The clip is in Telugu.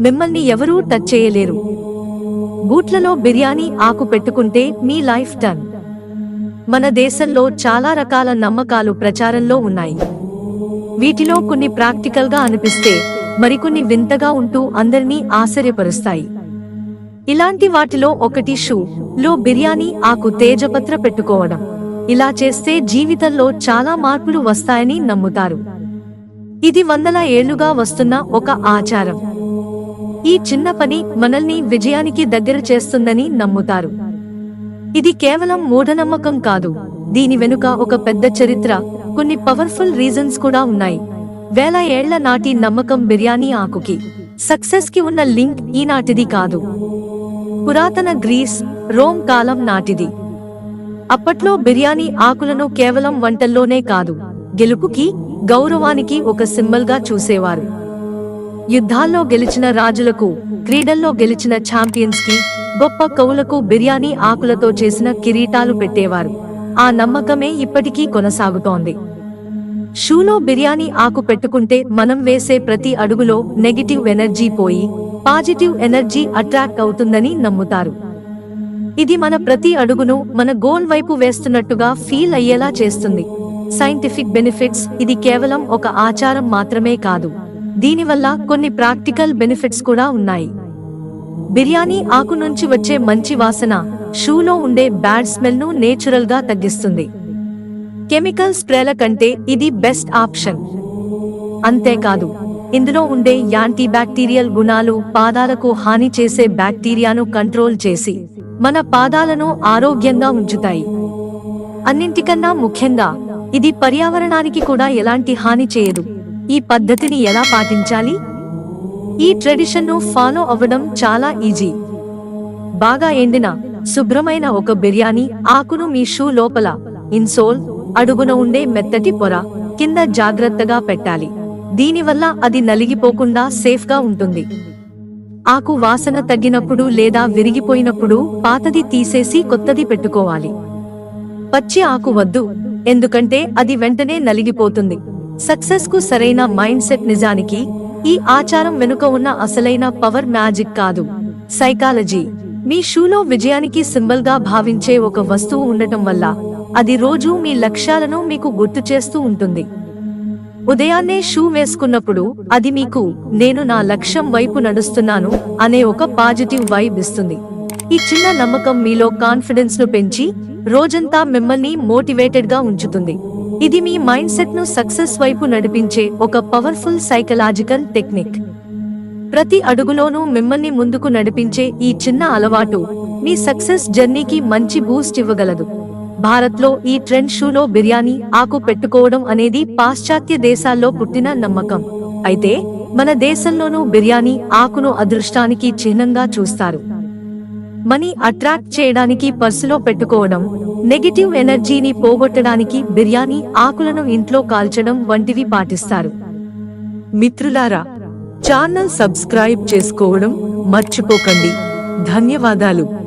మిమ్మల్ని ఎవరూ టచ్ చేయలేరు. బూట్లలో బిర్యానీ ఆకు పెట్టుకుంటే మీ లైఫ్ టర్న్ మన దేశంలో చాలా రకాల నమ్మకాలు ప్రచారంలో ఉన్నాయి. వీటిలో కొన్ని ప్రాక్టికల్గా అనిపిస్తే మరికొన్ని వింతగా ఉంటూ అందరినీ ఆశ్చర్యపరుస్తాయి. ఇలాంటి వాటిలో ఒకటి షూ లో బిర్యానీ ఆకు తేజపత్ర పెట్టుకోవడం. ఇలా చేస్తే జీవితంలో చాలా మార్పులు వస్తాయని నమ్ముతారు. ఇది వందల ఏళ్ళుగా వస్తున్న ఒక ఆచారం. ఈ చిన్న పని మనల్ని విజయానికి దగ్గర చేస్తుందని నమ్ముతారు. ఇది కేవలం మూఢనమ్మకం కాదు. దీని వెనుక ఒక పెద్ద చరిత్ర కొన్ని పవర్ఫుల్ రీజన్స్ కూడా ఉన్నాయి. వేల ఏళ్ళ నాటి నమ్మకం బిర్యానీ ఆకుకి సక్సెస్కి ఉన్న లింక్ ఈనాటిది కాదు. పురాతన గ్రీస్ రోమ్ కాలం నాటిది. అప్పట్లో బిర్యానీ ఆకులను కేవలం వంటల్లోనే కాదు గెలుపుకి గౌరవానికి ఒక సింబల్గా చూసేవారు. యుద్ధాల్లో గెలిచిన రాజులకు క్రీడల్లో గెలిచిన ఛాంపియన్స్కి గొప్ప కవులకు బిర్యానీ ఆకులతో చేసిన కిరీటాలు పెట్టేవారు. ఆ నమ్మకమే ఇప్పటికీ కొనసాగుతోంది. షూలో బిర్యానీ ఆకు పెట్టుకుంటే మనం వేసే ప్రతి అడుగులో నెగిటివ్ ఎనర్జీ పోయి పాజిటివ్ ఎనర్జీ అట్రాక్ట్ అవుతుందని నమ్ముతారు. ఇది మన ప్రతి అడుగును మన గోల్ వైపు వేస్తున్నట్టుగా ఫీల్ అయ్యేలా చేస్తుంది. సైంటిఫిక్ బెనిఫిట్స్ ఇది కేవలం ఒక ఆచారం మాత్రమే కాదు. దీనివల్ల కొన్ని ప్రాక్టికల్ బెనిఫిట్స్ కూడా ఉన్నాయి. బిర్యానీ ఆకు నుంచి వచ్చే మంచి వాసన షూలో ఉండే బ్యాడ్ స్మెల్ను నేచురల్గా తగ్గిస్తుంది. కెమికల్ స్ప్రేల కంటే ఇది బెస్ట్ ఆప్షన్. అంతేకాదు ఇందులో ఉండే యాంటీ బ్యాక్టీరియల్ గుణాలు పాదాలకు హాని చేసే బ్యాక్టీరియాను కంట్రోల్ చేసి మన పాదాలను ఆరోగ్యంగా ఉంచుతాయి. అన్నింటికన్నా ముఖ్యంగా ఇది పర్యావరణానికి కూడా ఎలాంటి హాని చేయదు. ఈ పద్ధతిని ఎలా పాటించాలి? ఈ ట్రెడిషన్ను ఫాలో అవ్వడం చాలా ఈజీ. బాగా ఎండిన శుభ్రమైన ఒక బిర్యానీ ఆకును మీ షూ లోపల ఇన్సోల్ అడుగున ఉండే మెత్తటి పొర కింద జాగ్రత్తగా పెట్టాలి. దీనివల్ల అది నలిగిపోకుండా సేఫ్గా ఉంటుంది. ఆకు వాసన తగ్గినప్పుడు లేదా విరిగిపోయినప్పుడు పాతది తీసేసి కొత్తది పెట్టుకోవాలి. పచ్చి ఆకు వద్దు ఎందుకంటే అది వెంటనే నలిగిపోతుంది. సక్సెస్కు సరైన మైండ్ సెట్ నిజానికి ఈ ఆచారం వెనుక ఉన్న అసలైన పవర్ మ్యాజిక్ కాదు. సైకాలజీ. మీ షూలో విజయానికి సింబల్గా భావించే ఒక వస్తువు ఉండటం వల్ల అది రోజూ మీ లక్ష్యాలను మీకు గుర్తు చేస్తూ ఉంటుంది. ఉదయాన్నే షూ వేసుకున్నప్పుడు అది మీకు నేను నా లక్ష్యం వైపు నడుస్తున్నాను అనే ఒక పాజిటివ్ వైబ్ ఇస్తుంది. ఈ చిన్న నమ్మకం మీలో కాన్ఫిడెన్స్ను పెంచి రోజంతా మిమ్మల్ని మోటివేటెడ్గా ఉంచుతుంది. ఇది మీ మైండ్ సెట్ను సక్సెస్ వైపు నడిపించే ఒక పవర్ఫుల్ సైకలాజికల్ టెక్నిక్ ప్రతి అడుగులోనూ మిమ్మల్ని ముందుకు నడిపించే ఈ చిన్న అలవాటు మీ సక్సెస్ జర్నీకి మంచి బూస్ట్ ఇవ్వగలదు. భారత్లో ఈ ట్రెండ్ షూలో బిర్యానీ ఆకు పెట్టుకోవడం అనేది పాశ్చాత్య దేశాల్లో పుట్టిన నమ్మకం. అయితే మన దేశంలోనూ బిర్యానీ ఆకును అదృష్టానికి చిహ్నంగా చూస్తారు. మనీ అట్రాక్ట్ చేయడానికి పర్సులో పెట్టుకోవడం నెగిటివ్ ఎనర్జీని పోగొట్టడానికి బిర్యానీ ఆకులను ఇంట్లో కాల్చడం వంటివి పాటిస్తారు. మిత్రులారా ఛానల్ సబ్స్క్రైబ్ చేసుకోవడం మర్చిపోకండి. ధన్యవాదాలు.